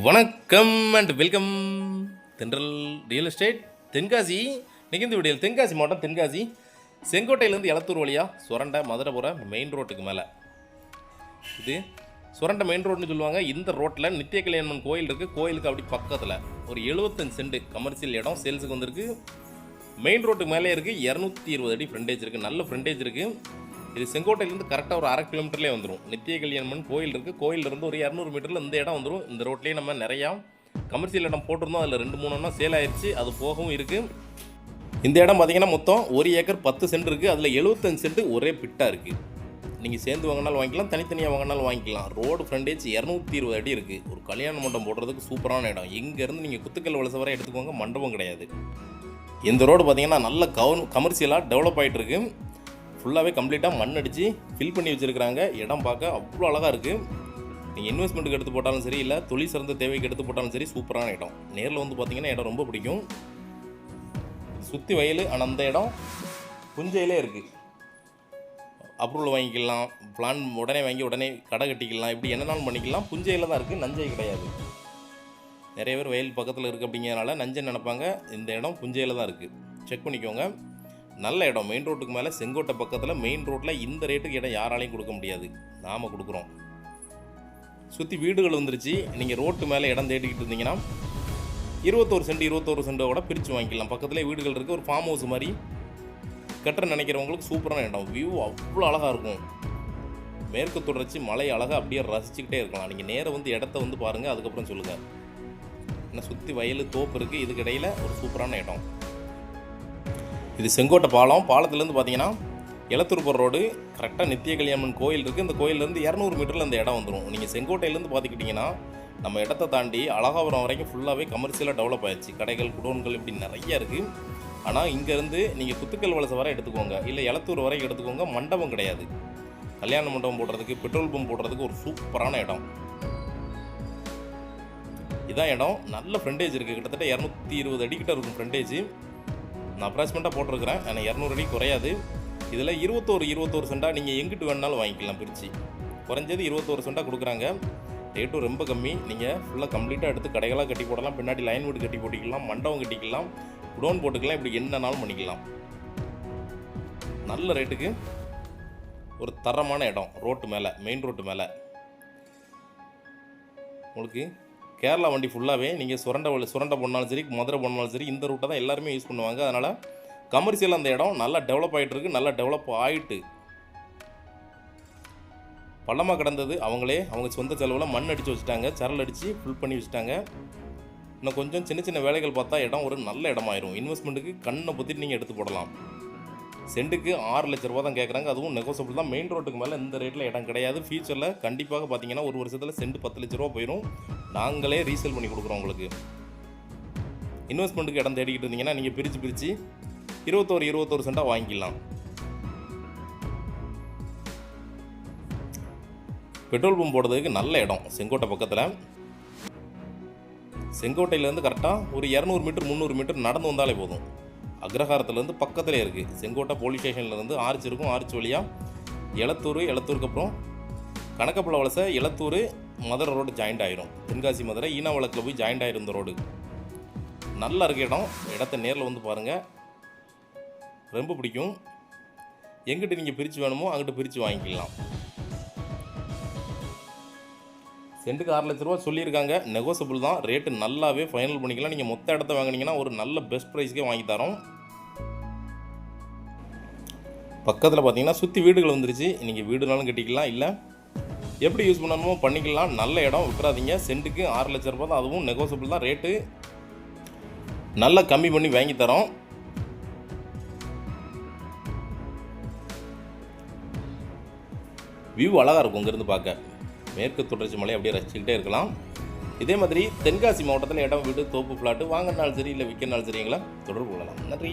வணக்கம் and welcome Thendral real estate Tenkasi நிகழ்ந்து விடியல் தென்காசி மாவட்டம் தென்காசி செங்கோட்டையிலேருந்து எலத்தூர் வழியா சுரண்டை மதுரைபுரம் மெயின் ரோட்டுக்கு மேலே. இது சுரண்டை மெயின் ரோடுன்னு சொல்லுவாங்க. இந்த ரோட்டில் நித்திய கல்யாணம்மன் கோயில் இருக்குது கோயிலுக்கு அப்படி பக்கத்தில் ஒரு எழுபத்தஞ்சு சென்ட் கமர்ஷியல் இடம் சேல்ஸுக்கு வந்திருக்கு. மெயின் ரோட்டுக்கு மேலே இருக்குது இரநூத்தி இருபது அடி ஃப்ரண்டேஜ் இருக்குது நல்ல ஃப்ரண்டேஜ் இருக்குது இது செங்கோட்டையிலேருந்து கரெக்டாக ஒரு அரை கிலோமீட்டர்லேயே வந்துடும் நித்திய கல்யாணம்மன் கோயில் இருக்குது கோயிலிருந்து ஒரு இரநூறு மீட்டரில் இந்த இடம் வந்துடும் இந்த ரோட்லேயே நம்ம நிறையா கமர்ஷியல் இடம் போட்டிருந்தோம். அதில் ரெண்டு மூணுன்னா சேல் ஆயிடுச்சு அது போகவும் இருக்குது இந்த இடம் பார்த்தீங்கன்னா மொத்தம் ஒரு ஏக்கர் பத்து சென்ட் இருக்குது அதில் எழுபத்தஞ்சு சென்ட் ஒரே பிட்டாக இருக்குது நீங்கள் சேர்ந்து வாங்கினாலும் வாங்கிக்கலாம். தனித்தனியாக வாங்கினாலும் வாங்கிக்கலாம். ரோடு ஃப்ரண்டேஜ் இரநூத்தி இருபது அடி இருக்குது ஒரு கல்யாண மண்டபம் போடுறதுக்கு சூப்பரான இடம். இங்கேருந்து நீங்கள் குத்துக்கல் வலச வரை எடுத்துக்கோங்க. மண்டபம் கிடையாது. இந்த ரோடு பார்த்தீங்கன்னா நல்ல கவர் கமர்ஷியலாக டெவலப் ஆகிட்டு இருக்குது ஃபுல்லாகவே கம்ப்ளீட்டாக மண் அடித்து ஃபில் பண்ணி வச்சுருக்கிறாங்க. இடம் பார்க்க அவ்வளோ அழகாக இருக்குது நீங்கள் இன்வெஸ்ட்மெண்ட்டுக்கு எடுத்து போட்டாலும் சரி இல்லை தொழில் சிறந்த தேவைக்கு எடுத்து போட்டாலும் சரி சூப்பரான இடம். நேரில் வந்து பார்த்திங்கன்னா இடம் ரொம்ப பிடிக்கும். சுற்றி வயல் ஆனால் அந்த இடம் புஞ்சையிலே இருக்குது அப்ரூவல் வாங்கிக்கலாம் பிளான் உடனே வாங்கி உடனே கடை கட்டிக்கலாம் இப்படி என்னென்னாலும் பண்ணிக்கலாம். புஞ்சையில் தான் இருக்குது நஞ்சை கிடையாது. நிறைய பேர் வயல் பக்கத்தில் இருக்குது அப்படிங்கிறனால நஞ்சை நினைப்பாங்க இந்த இடம் புஞ்சையில் தான் இருக்குது செக் பண்ணிக்கோங்க. நல்ல இடம். மெயின் ரோட்டுக்கு மேலே செங்கோட்டை பக்கத்தில் மெயின் ரோட்டில் இந்த ரேட்டுக்கு இடம் யாராலையும் கொடுக்க முடியாது. நாம் கொடுக்குறோம். சுற்றி வீடுகள் வந்துருச்சு. நீங்கள் ரோட்டு மேலே இடம் தேடிக்கிட்டு இருந்தீங்கன்னா இருபத்தோரு சென்ட் இருபத்தோரு சென்ட்டோட பிரித்து வாங்கிக்கலாம். பக்கத்துலேயே வீடுகள் இருக்குது ஒரு ஃபார்ம் ஹவுஸ் மாதிரி கட்டுற நினைக்கிறவங்களுக்கு சூப்பரான இடம். வியூ அவ்வளோ அழகாக இருக்கும். மேற்கு தொடர்ச்சி மலை அழகாக அப்படியே ரசிச்சுக்கிட்டே இருக்கலாம். நீங்கள் நேராக வந்து இடத்த வந்து பாருங்கள் அதுக்கப்புறம் சொல்லுங்கள் ஏன்னா சுற்றி வயல் தோப்பு இருக்குது இதுக்கு இடையில் ஒரு சூப்பரான இடம். இது செங்கோட்டை பாலம். பாலத்துலேருந்து பார்த்தீங்கன்னா எலத்தூர் போகிற ரோடு. கரெக்டாக நித்திய கல்யாணன் கோயில் இருக்குது இந்த கோயிலேருந்து இரநூறு மீட்டரில் அந்த இடம் வந்துடும் நீங்கள் செங்கோட்டையிலேருந்து பார்த்துக்கிட்டிங்கன்னா நம்ம இடத்த தாண்டி அழகாபுரம் வரைக்கும் ஃபுல்லாகவே கமர்ஷியலாக டெவலப் ஆயிடுச்சு கடைகள் குடோன்கள் இப்படி நிறைய இருக்குது ஆனால் இங்கேருந்து நீங்கள் குத்துக்கல் வலசை வரை எடுத்துக்கோங்க. இல்லை எலத்தூர் வரைக்கும் எடுத்துக்கோங்க. மண்டபம் கிடையாது. கல்யாண மண்டபம் போடுறதுக்கு பெட்ரோல் பம்ப் போடுறதுக்கு ஒரு சூப்பரான இடம். இதான் இடம். நல்ல ஃப்ரண்டேஜ் இருக்குது கிட்டத்தட்ட இரநூத்தி இருபது அடிக்கிட்ட இருக்கும் ஃப்ரண்டேஜ் நான் அப்ராக்சிமெண்ட்டாக போட்டிருக்கிறேன். ஆனால் இரநூறு அடி குறையாது. இதில் இருபத்தோரு இருபத்தோரு சென்டாக நீங்கள் எங்கிட்டு வேணாலும் வாங்கிக்கலாம் பிரித்து குறைஞ்சது இருபத்தோரு சென்டாக கொடுக்குறாங்க. ரேட்டும் ரொம்ப கம்மி. நீங்கள் ஃபுல்லாக கம்ப்ளீட்டாக எடுத்து கடைகளாக கட்டி போடலாம். பின்னாடி லைன் வீடு கட்டி போட்டிக்கலாம். மண்டபம் கட்டிக்கலாம். குடோன் போட்டுக்கலாம். இப்படி என்னனாலும் பண்ணிக்கலாம். நல்ல ரேட்டுக்கு ஒரு தரமான இடம். ரோட்டு மேலே மெயின் ரோட்டு மேலே. உங்களுக்கு கேரளா வண்டி ஃபுல்லாகவே நீங்கள் சுரண்ட சுரண்ட போனாலும் சரி மதுரை போனாலும் சரி இந்த ரூட்டை தான் எல்லாருமே யூஸ் பண்ணுவாங்க. அதனால் கமர்ஷியல் அந்த இடம் நல்லா டெவலப் ஆகிட்டு இருக்குது நல்லா டெவலப் ஆகிட்டு பள்ளமாக கிடந்தது. அவங்களே அவங்க சொந்த செலவில் மண் அடித்து வச்சுட்டாங்க சரல் அடித்து ஃபுல் பண்ணி வச்சுட்டாங்க. இன்னும் கொஞ்சம் சின்ன சின்ன வேலைகள் பார்த்தா இடம் ஒரு நல்ல இடமாயிரும். இன்வெஸ்ட்மெண்ட்டுக்கு கண்ணை பற்றிட்டு நீங்கள் எடுத்து போடலாம். சென்ட்டுக்கு ஆறு லட்ச ரூபா தான் கேட்குறாங்க அதுவும் நெகோசபிள் தான். மெயின் ரோட்டுக்கு மேலே இந்த ரேட்டில் இடம் கிடையாது. ஃபியூச்சரில் கண்டிப்பாக பார்த்தீங்கன்னா ஒரு வருஷத்தில் சென்ட் பத்து லட்ச ரூபா போயிடும் நாங்களே ரீசேல் பண்ணி கொடுக்குறோம் உங்களுக்கு. இன்வெஸ்ட்மெண்ட்டுக்கு இடம் தேடிக்கிட்டு இருந்தீங்கன்னா நீங்கள் பிரித்து பிரித்து இருபத்தோரு இருபத்தோரு சென்ட்டாக வாங்கிக்கலாம். பெட்ரோல் பம்ப் போடுறதுக்கு நல்ல இடம். செங்கோட்டை பக்கத்தில். செங்கோட்டையிலேருந்து கரெக்டாக ஒரு இரநூறு மீட்டர் முந்நூறு மீட்டர் நடந்து வந்தாலே போதும். அக்ரஹாரத்துலேருந்து பக்கத்திலே இருக்குது செங்கோட்டை போலீஸ் ஸ்டேஷன்லேருந்து ஆர்ச் இருக்கும். ஆர்ச் வழியாக எலத்தூர் எலத்தூருக்கு அப்புறம் கணக்கப்பள்ள வலசை எலத்தூர் மதுரை ரோடு ஜாயிண்ட் ஆயிரும். தென்காசி மதுரை ஈனா வழக்கில் போய் ஜாயிண்ட் ஆயிரும் இந்த ரோடு நல்லா இருக்க இடம். இடத்த நேரில் வந்து பாருங்கள் ரொம்ப பிடிக்கும். எங்கிட்ட நீங்கள் பிரித்து வேணுமோ அங்கிட்ட பிரித்து வாங்கிக்கலாம். சென்ட்டுக்கு ஆறு லட்ச ரூபா சொல்லியிருக்காங்க. நெகோசபிள் தான். ரேட்டு நல்லாவே ஃபைனல் பண்ணிக்கலாம். நீங்கள் மொத்த இடத்த வாங்குனீங்கன்னா ஒரு நல்ல பெஸ்ட் ப்ரைஸ்க்கே வாங்கி தரோம். பக்கத்தில் பார்த்தீங்கன்னா சுற்றி வீடுகள் வந்துருச்சு. நீங்கள் வீடுனாலும் கட்டிக்கலாம். இல்லை எப்படி யூஸ் பண்ணணுமோ பண்ணிக்கலாம். நல்ல இடம் விட்டுறாதீங்க சென்ட்டுக்கு ஆறு லட்ச ரூபா தான். அதுவும் நெகோசபிள் தான். ரேட்டு நல்லா கம்மி பண்ணி வாங்கி தரோம். வியூ அழகாக இருக்கும். இங்கேருந்து பார்க்க. மேற்கு தொடர்ச்சி மலை அப்படியே ரசிச்சுக்கிட்டே இருக்கலாம். இதே மாதிரி தென்காசி மாவட்டத்தில் இடம் வீடு தோப்பு ஃப்ளாட்டு வாங்கினாலும் சரி இல்லை விற்கனாலும் சரி எங்களை தொடர்பு கொள்ளலாம். நன்றி.